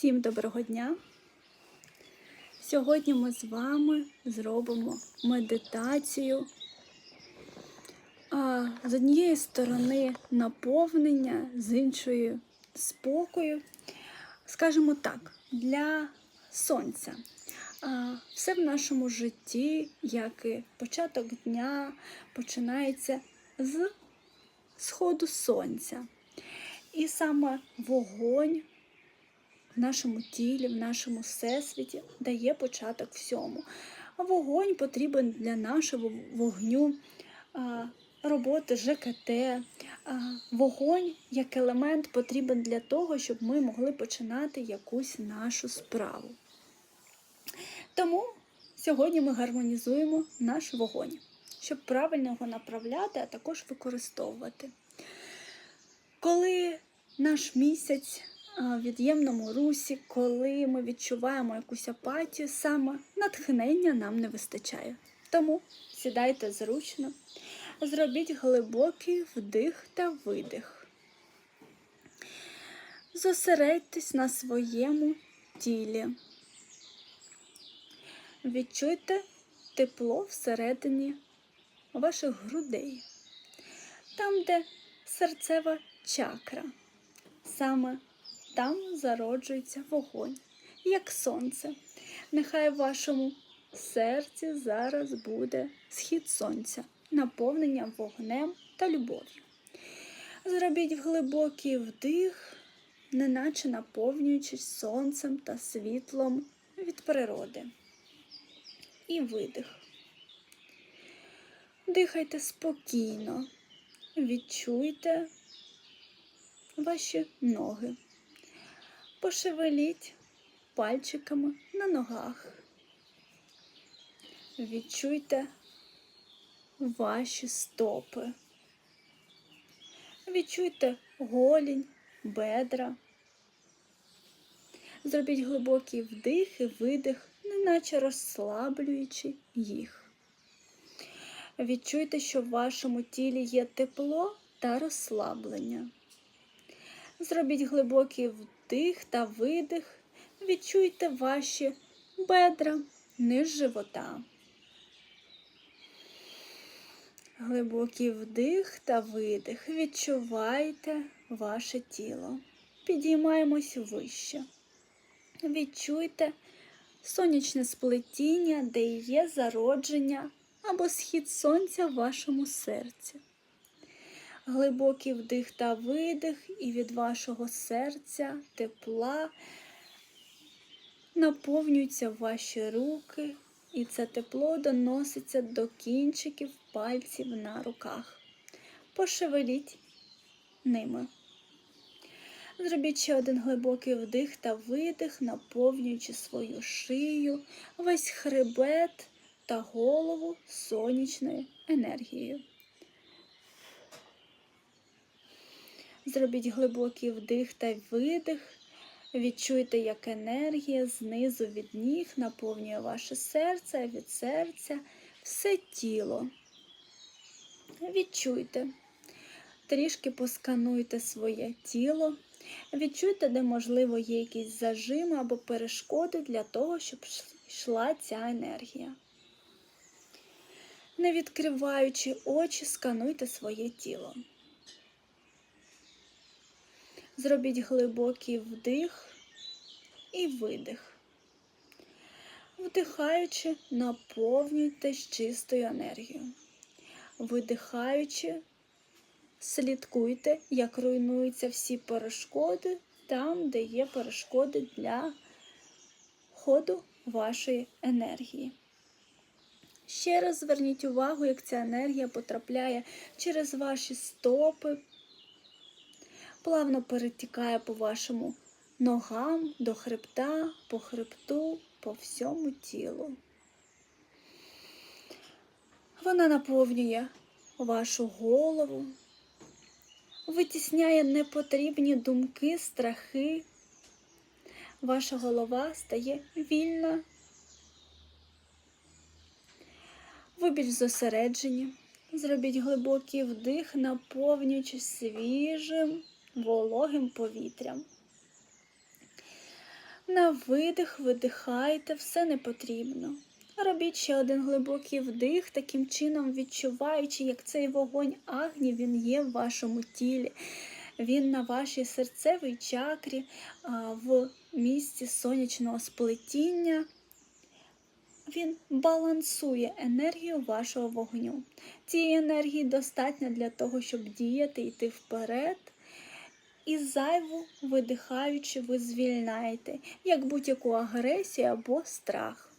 Всім доброго дня! Сьогодні ми з вами зробимо медитацію. А, з однієї сторони наповнення, з іншої спокою. Скажімо так, для сонця. А, все в нашому житті, як і початок дня, починається з сходу сонця. І саме вогонь в нашому тілі, в нашому всесвіті дає початок всьому. А вогонь потрібен для нашого вогню роботи ЖКТ. Вогонь як елемент потрібен для того, щоб ми могли починати якусь нашу справу. Тому сьогодні ми гармонізуємо наш вогонь, щоб правильно його направляти, а також використовувати. Коли наш місяць від'ємному русі, коли ми відчуваємо якусь апатію, саме натхнення нам не вистачає. Тому сідайте зручно, зробіть глибокий вдих та видих. Зосередьтесь на своєму тілі. Відчуйте тепло всередині ваших грудей, там, де серцева чакра. Саме там зароджується вогонь, як сонце. Нехай в вашому серці зараз буде схід сонця, наповнення вогнем та любов'ю. Зробіть глибокий вдих, неначе наповнюючись сонцем та світлом від природи. І видих. Дихайте спокійно, відчуйте ваші ноги. Пошевеліть пальчиками на ногах. Відчуйте ваші стопи. Відчуйте голінь, бедра. Зробіть глибокий вдих і видих, неначе розслаблюючи їх. Відчуйте, що в вашому тілі є тепло та розслаблення. Зробіть глибокий вдих та видих. Відчуйте ваші бедра низ живота. Глибокий вдих та видих. Відчувайте ваше тіло. Підіймаємось вище. Відчуйте сонячне сплетіння, де є зародження або схід сонця в вашому серці. Глибокий вдих та видих, і від вашого серця тепла наповнюються ваші руки, і це тепло доноситься до кінчиків пальців на руках. Пошевеліть ними. Зробіть ще один глибокий вдих та видих, наповнюючи свою шию, весь хребет та голову сонячною енергією. Зробіть глибокий вдих та видих. Відчуйте, як енергія знизу від ніг наповнює ваше серце, від серця все тіло. Відчуйте, трішки поскануйте своє тіло. Відчуйте, де, можливо, є якісь зажими або перешкоди для того, щоб йшла ця енергія. Не відкриваючи очі, скануйте своє тіло. Зробіть глибокий вдих і видих. Вдихаючи, наповнюйтесь чистою енергією. Видихаючи, слідкуйте, як руйнуються всі перешкоди там, де є перешкоди для ходу вашої енергії. Ще раз зверніть увагу, як ця енергія потрапляє через ваші стопи, плавно перетікає по вашому ногам до хребта, по хребту, по всьому тілу. Вона наповнює вашу голову, витісняє непотрібні думки, страхи. Ваша голова стає вільна. Ви більш зосереджені. Зробіть глибокий вдих, наповнюючи свіжим, вологим повітрям. На видих видихайте, все не потрібно. Робіть ще один глибокий вдих, таким чином відчуваючи, як цей вогонь агні він є в вашому тілі. Він на вашій серцевій чакрі в місці сонячного сплетіння. Він балансує енергію вашого вогню. Цієї енергії достатньо для того, щоб діяти, йти вперед. І зайву видихаючи, ви звільняєте, як будь-яку агресію або страх.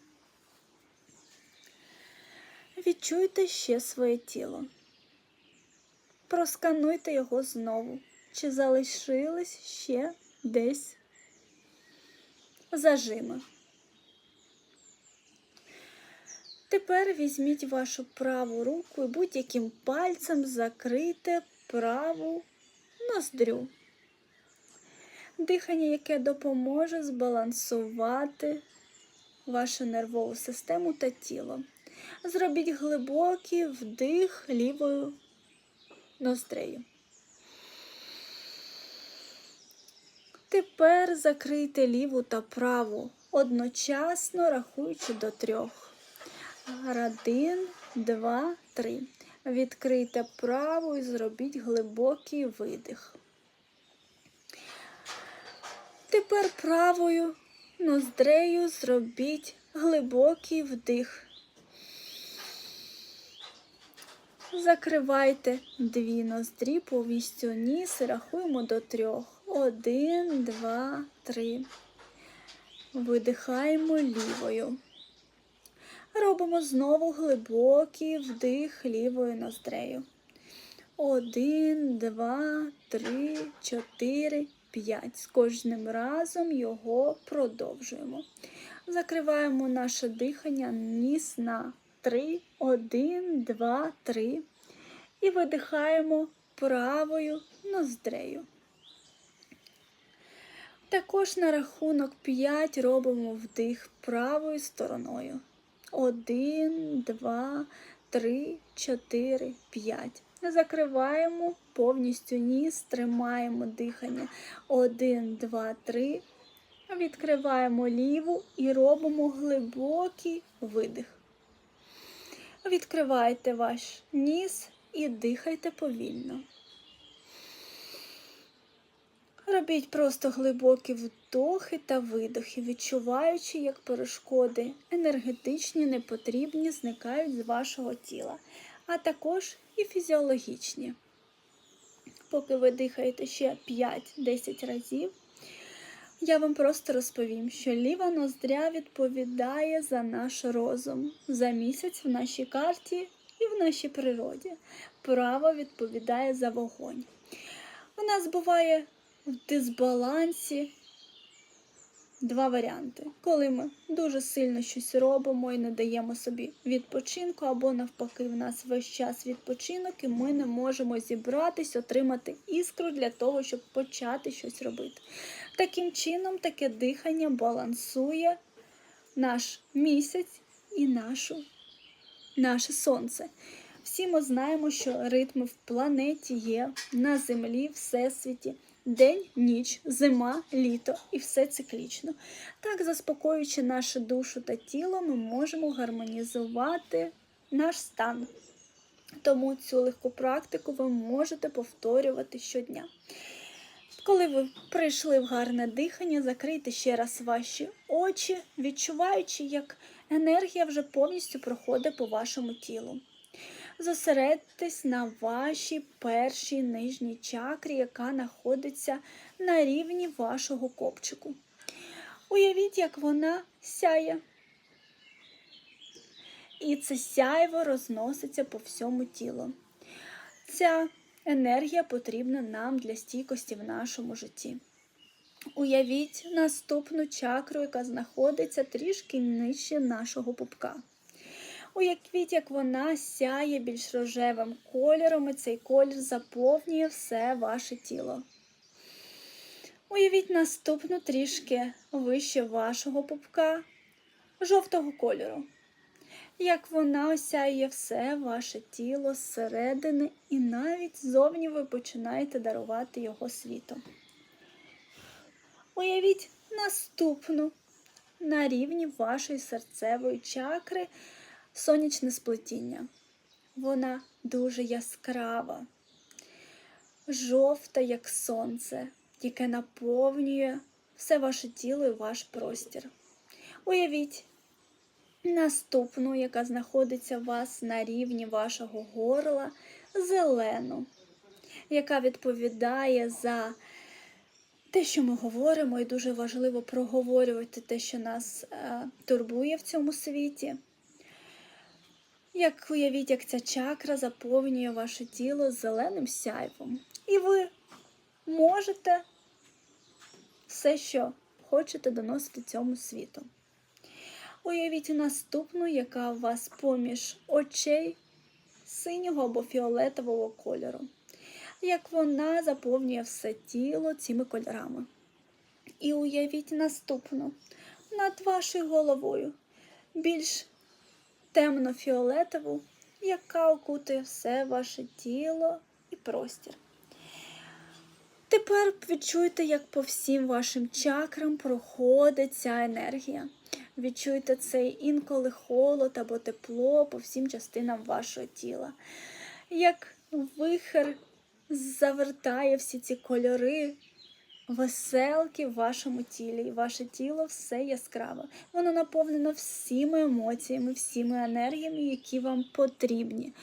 Відчуйте ще своє тіло. Проскануйте його знову. Чи залишились ще десь зажими. Тепер візьміть вашу праву руку і будь-яким пальцем закрийте праву ноздрю. Дихання, яке допоможе збалансувати вашу нервову систему та тіло. Зробіть глибокий вдих лівою ноздрею. Тепер закрийте ліву та праву, одночасно рахуючи до трьох. Один, два, три. Відкрийте праву і зробіть глибокий видих. Тепер правою ноздрею зробіть глибокий вдих. Закривайте дві ноздрі повістю ніс і рахуємо до трьох. Один, два, три. Видихаємо лівою. Робимо знову глибокий вдих лівою ноздрею. Один, два, три, чотири, п'ять. З кожним разом його продовжуємо. Закриваємо наше дихання ніс на три, один, два, три. І видихаємо правою ноздрею. Також на рахунок 5 робимо вдих правою стороною. 1, 2, 3, 4, 5. Закриваємо повністю ніс, тримаємо дихання. 1, 2, 3. Відкриваємо ліву і робимо глибокий видих. Відкривайте ваш ніс і дихайте повільно. Робіть просто глибокі вдохи та видохи, відчуваючи, як перешкоди енергетичні, непотрібні зникають з вашого тіла, а також і фізіологічні. Поки ви дихаєте ще 5-10 разів, я вам просто розповім, що ліва ноздря відповідає за наш розум, за місяць в нашій карті і в нашій природі. Права відповідає за вогонь. У нас буває в дисбалансі два варіанти. Коли ми дуже сильно щось робимо і не даємо собі відпочинку, або навпаки, в нас весь час відпочинок, і ми не можемо зібратись, отримати іскру для того, щоб почати щось робити. Таким чином, таке дихання балансує наш місяць і нашу, наше сонце. Всі ми знаємо, що ритми в планеті є на землі, всесвіті. День, ніч, зима, літо і все циклічно. Так, заспокоюючи нашу душу та тіло, ми можемо гармонізувати наш стан. Тому цю легку практику ви можете повторювати щодня. Коли ви прийшли в гарне дихання, закрийте ще раз ваші очі, відчуваючи, як енергія вже повністю проходить по вашому тілу. Зосередьтесь на вашій першій нижній чакрі, яка знаходиться на рівні вашого копчику. Уявіть, як вона сяє. І це сяйво розноситься по всьому тілу. Ця енергія потрібна нам для стійкості в нашому житті. Уявіть наступну чакру, яка знаходиться трішки нижче нашого пупка. Уявіть, як вона сяє більш рожевим кольором, і цей колір заповнює все ваше тіло. Уявіть наступну трішки вище вашого пупка жовтого кольору. Як вона осяє все ваше тіло зсередини, і навіть ззовні ви починаєте дарувати його світу. Уявіть Наступну на рівні вашої серцевої чакри сонячне сплетіння. Вона дуже яскрава, жовта, як сонце, яке наповнює все ваше тіло і ваш простір. Уявіть наступну, яка знаходиться у вас на рівні вашого горла, зелену, яка відповідає за те, що ми говоримо, і дуже важливо проговорювати те, що нас е, турбує в цьому світі. Як уявіть, як ця чакра заповнює ваше тіло зеленим сяйвом. І ви можете все, що хочете доносити цьому світу. Уявіть наступну, яка у вас поміж очей синього або фіолетового кольору. Як вона заповнює все тіло цими кольорами. І уявіть наступну над вашою головою більш темно-фіолетову, яка окутує все ваше тіло і простір. Тепер відчуйте, як по всім вашим чакрам проходить ця енергія. Відчуйте цей інколи холод або тепло по всім частинам вашого тіла. Як вихер завертає всі ці кольори, веселки в вашому тілі, і ваше тіло все яскраве. Воно наповнено всіми емоціями, всіми енергіями, які вам потрібні.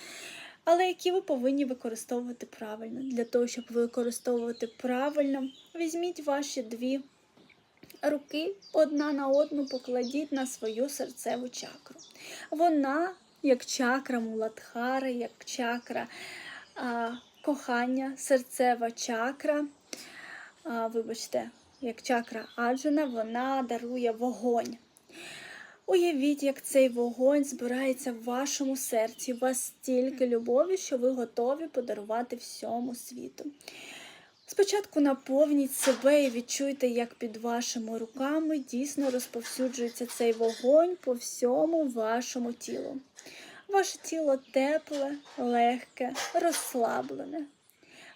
Але які ви повинні використовувати правильно. Для того, щоб використовувати правильно, візьміть ваші дві руки одна на одну покладіть на свою серцеву чакру. Вона, як чакра Муладхари, як чакра а, кохання, серцева чакра, а, вибачте, як чакра Аджана, вона дарує вогонь. Уявіть, як цей вогонь збирається в вашому серці. У вас стільки любові, що ви готові подарувати всьому світу. Спочатку наповніть себе і відчуйте, як під вашими руками дійсно розповсюджується цей вогонь по всьому вашому тілу. Ваше тіло тепле, легке, розслаблене.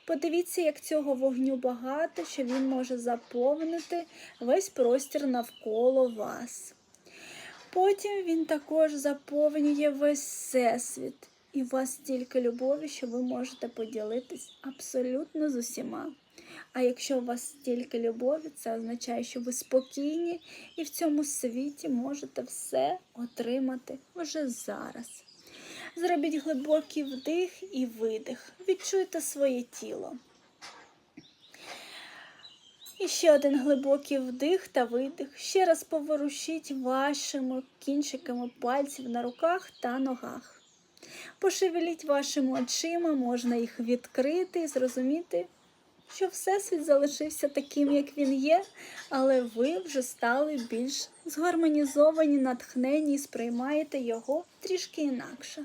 Подивіться, як цього вогню багато, що він може заповнити весь простір навколо вас. Потім він також заповнює весь всесвіт, і у вас стільки любові, що ви можете поділитись абсолютно з усіма. А якщо у вас стільки любові, це означає, що ви спокійні і в цьому світі можете все отримати вже зараз. Зробіть глибокий вдих і видих. Відчуйте своє тіло. І ще один глибокий вдих та видих. Ще раз поворушіть вашими кінчиками пальців на руках та ногах. Пошевеліть вашими очима, можна їх відкрити і зрозуміти, що Всесвіт залишився таким, як він є, але ви вже стали більш згармонізовані, натхнені і сприймаєте його трішки інакше.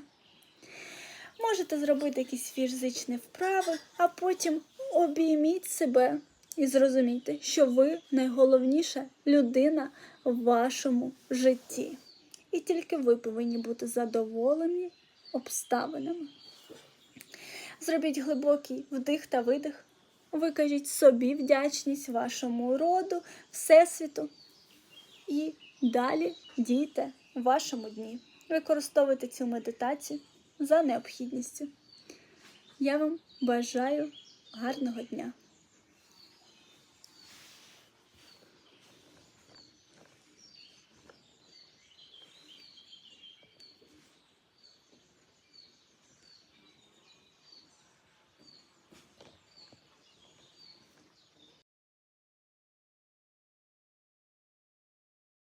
Можете зробити якісь фізичні вправи, а потім обійміть себе і зрозумійте, що ви найголовніша людина в вашому житті. І тільки ви повинні бути задоволені обставинами. Зробіть глибокий вдих та видих. Викажіть собі вдячність вашому роду, Всесвіту. І далі дійте в вашому дні. Використовуйте цю медитацію за необхідністю. Я вам бажаю гарного дня!